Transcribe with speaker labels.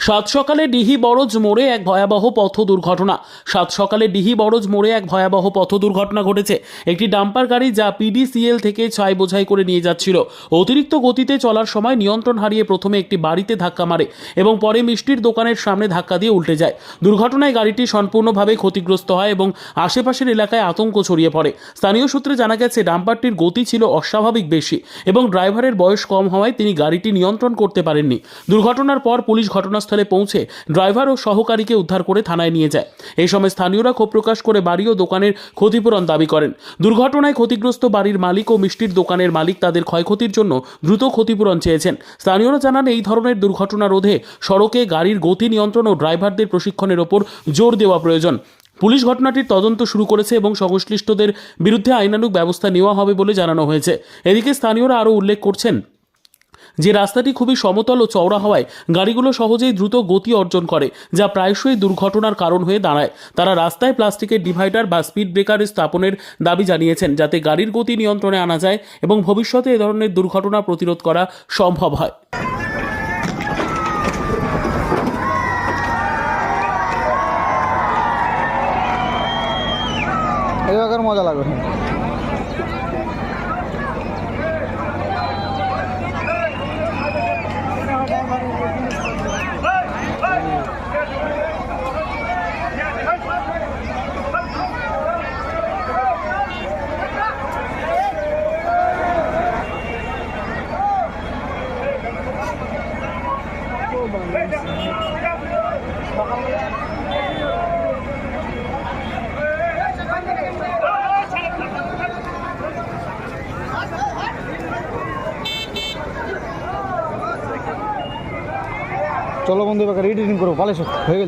Speaker 1: সাত সকালে ডিহি বরজ মোড়ে এক ভয়াবহ পথ দুর্ঘটনা। সাত সকালে ডিহি বরজ মোড়ে এক ভয়াবহ পথ দুর্ঘটনা ঘটেছে। একটি ডাম্পার গাড়ি যা পিডিসিএল থেকে ছাই বোঝাই করে নিয়ে যাচ্ছিল। অতিরিক্ত গতিতে চলার সময় নিয়ন্ত্রণ হারিয়ে প্রথমে একটি বাড়িতে ধাক্কা মারে এবং পরে মিষ্টির দোকানের সামনে ধাক্কা দিয়ে উল্টে যায়। দুর্ঘটনায় গাড়িটি সম্পূর্ণভাবে ক্ষতিগ্রস্ত হয় এবং আশেপাশের এলাকায় আতঙ্ক ছড়িয়ে পড়ে। স্থানীয় সূত্রে জানা গেছে, ডাম্পারটির গতি ছিল অস্বাভাবিক বেশি এবং ড্রাইভারের বয়স কম হওয়ায় তিনি গাড়িটি নিয়ন্ত্রণ করতে পারেননি। দুর্ঘটনার পর পুলিশ ঘটনাস্থলে পৌঁছে ড্রাইভার ও সহকারীকে উদ্ধার করে থানায় নিয়ে যায়। এই সময় স্থানীয়রা ক্ষোভ প্রকাশ করে বাড়ি ও দোকানের ক্ষতিপূরণ দাবি করেন। দুর্ঘটনায় ক্ষতিগ্রস্ত বাড়ির মালিক ও মিষ্টির দোকানের মালিক তাদের ক্ষয়ক্ষতির জন্য দ্রুত ক্ষতিপূরণ চেয়েছেন। স্থানীয়রা জানান, এই ধরনের দুর্ঘটনা রোধে সড়কে গাড়ির গতি নিয়ন্ত্রণ ও ড্রাইভারদের প্রশিক্ষণের ওপর জোর দেওয়া প্রয়োজন। পুলিশ ঘটনাটির তদন্ত শুরু করেছে এবং সংশ্লিষ্টদের বিরুদ্ধে আইনানুগ ব্যবস্থা নেওয়া হবে বলে জানানো হয়েছে। এদিকে স্থানীয়রা আরও উল্লেখ করছেন যে রাস্তাটি খুবই সমতল ও চওড়া হওয়ায় গাড়িগুলো সহজেই দ্রুত গতি অর্জন করে, যা প্রায়শই দুর্ঘটনার কারণ হয়ে দাঁড়ায়। তারা রাস্তায় প্লাস্টিকের ডিভাইডার বা স্পিড ব্রেকার স্থাপনের দাবি জানিয়েছেন, যাতে গাড়ির গতি নিয়ন্ত্রণে আনা যায় এবং ভবিষ্যতে এ ধরনের দুর্ঘটনা প্রতিরোধ করা সম্ভব হয়।
Speaker 2: মজা লাগবে চলো বন্ধু এবার রিডিং করব ভালো হয়ে গেছে